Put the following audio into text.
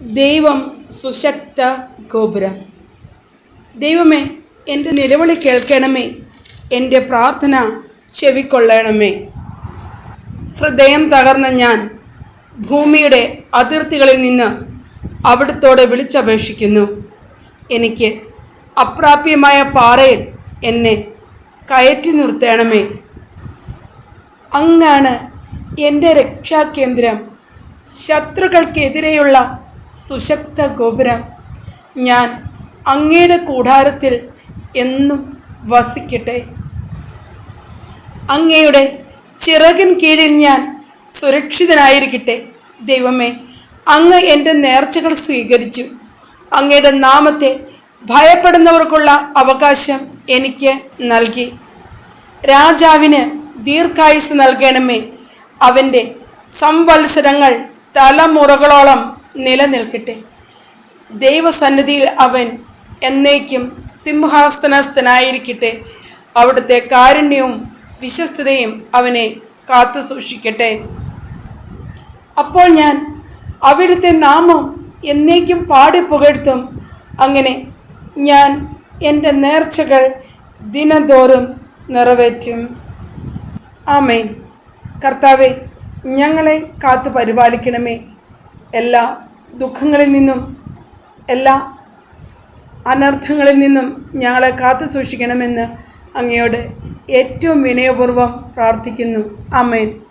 ദൈവം സുശക്ത ഗോപുരം. ദൈവമേ എന്റെ നിലവിളി കേൾക്കണമേ. എന്റെ പ്രാർത്ഥന ചെവിക്കൊള്ളണമേ. ഹൃദയം തകർന്ന ഞാൻ ഭൂമിയുടെ അതിർത്തികളിൽ നിന്ന് അവിടുത്തോടെ വിളിച്ചപേക്ഷിക്കുന്നു. എനിക്ക് അപ്രാപ്യമായ പാറയിൽ എന്നെ കയറ്റി നിർത്തണമേ. അങ്ങാണ് എന്റെ രക്ഷാകേന്ദ്രം. ശത്രുക്കൾക്കെതിരെയുള്ള സുശക്ത ഗോപുരം. ഞാൻ അങ്ങയുടെ കൂടാരത്തിൽ എന്നും വസിക്കട്ടെ. അങ്ങയുടെ ചിറകിൻ കീഴിൽ ഞാൻ സുരക്ഷിതനായിരിക്കട്ടെ. ദൈവമേ അങ്ങ് എന്റെ നേർച്ചകൾ സ്വീകരിച്ചു. അങ്ങയുടെ നാമത്തെ ഭയപ്പെടുന്നവർക്കുള്ള അവകാശം എനിക്ക് നൽകി. രാജാവിന് ദീർഘായുസ് നൽകണമേ. അവന്റെ സംവത്സരങ്ങൾ തലമുറകളോളം നിലനിൽക്കട്ടെ. ദൈവസന്നിധിയിൽ അവൻ എന്നേക്കും സിംഹാസനസ്ഥനായിരിക്കട്ടെ. അവിടുത്തെ കാരുണ്യവും വിശ്വസ്തതയും അവനെ കാത്തു സൂക്ഷിക്കട്ടെ. അപ്പോൾ ഞാൻ അവിടുത്തെ നാമം എന്നേക്കും പാടി പുകഴ്ത്തും. അങ്ങനെ ഞാൻ എന്റെ നേർച്ചകൾ ദിനംതോറും നിറവേറ്റും. ആമേൻ. കർത്താവെ ഞങ്ങളെ കാത്തു പരിപാലിക്കണമേ. എല്ലാ ദുഃഖങ്ങളിൽ നിന്നും എല്ലാ അനർത്ഥങ്ങളിൽ നിന്നും ഞങ്ങളെ കാത്തു സൂക്ഷിക്കണമെന്ന് അങ്ങയോട് ഏറ്റവും വിനയപൂർവം പ്രാർത്ഥിക്കുന്നു. ആമേൻ.